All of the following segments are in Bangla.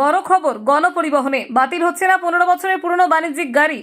বড় খবর গণপরিবহনে। বাতিল হচ্ছে না পনেরো বছরের পুরনো বাণিজ্যিক গাড়ি।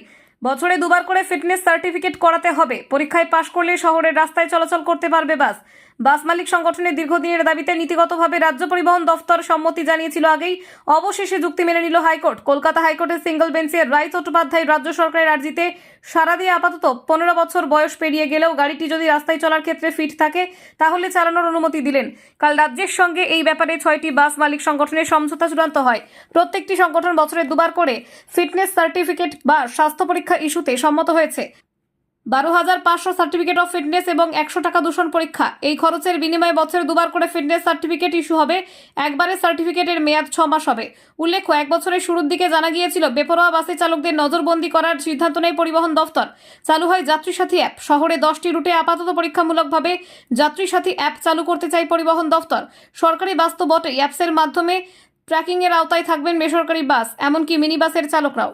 বছরে দুবার করে ফিটনেস সার্টিফিকেট করাতে হবে। পরীক্ষায় পাশ করলে শহরের রাস্তায় চলাচল করতে পারবে বাস। বাস মালিক সংগঠনের দীর্ঘদিনের দাবিতে নীতিগতভাবে রাজ্য পরিবহন দফতর সম্মতি জানিয়েছিল আগেই। অবশেষে যুক্তি মেনে নিল হাইকোর্ট। কলকাতা হাইকোর্টের সিঙ্গল বেঞ্চের রায় চট্টোপাধ্যায় রাজ্য সরকারের আর্জিতে সারা দিয়ে আপাতত পনেরো বছর বয়স পেরিয়ে গেলেও গাড়িটি যদি রাস্তায় চলার ক্ষেত্রে ফিট থাকে, তাহলে চালানোর অনুমতি দিলেন। কাল রাজ্যের সঙ্গে এই ব্যাপারে ছয়টি বাস মালিক সংগঠনের সমঝোতা চূড়ান্ত হয়। প্রত্যেকটি সংগঠন বছরে দুবার করে ফিটনেস সার্টিফিকেট বা স্বাস্থ্য পরীক্ষা ইস্যুতে সম্মত হয়েছে। বারো হাজার পাঁচশো সার্টিফিকেট অফ ফিটনেস এবং একশো টাকা দূষণ পরীক্ষা। এই খরচের বিনিময়ে বছরে দুবার করে ফিটনেস সার্টিফিকেট ইস্যু হবে। একবারে সার্টিফিকেটের মেয়াদ ছ মাস হবে। উল্লেখ্য, এক বছরের শুরুর দিকে জানা গিয়েছিল, বেপরোয়া বাসে চালকদের নজরবন্দি করার সিদ্ধান্ত নেয় পরিবহন দফতর। চালু হয় যাত্রী সাথী অ্যাপ। শহরে দশটি রুটে আপাতত পরীক্ষামূলকভাবে যাত্রী সাথী অ্যাপ চালু করতে চাই পরিবহন দফতর। সরকারি বাস তো বটে অ্যাপসের মাধ্যমে ট্র্যাকিংয়ের আওতায় থাকবেন বেসরকারি বাস, এমনকি মিনি বাসের চালকরাও।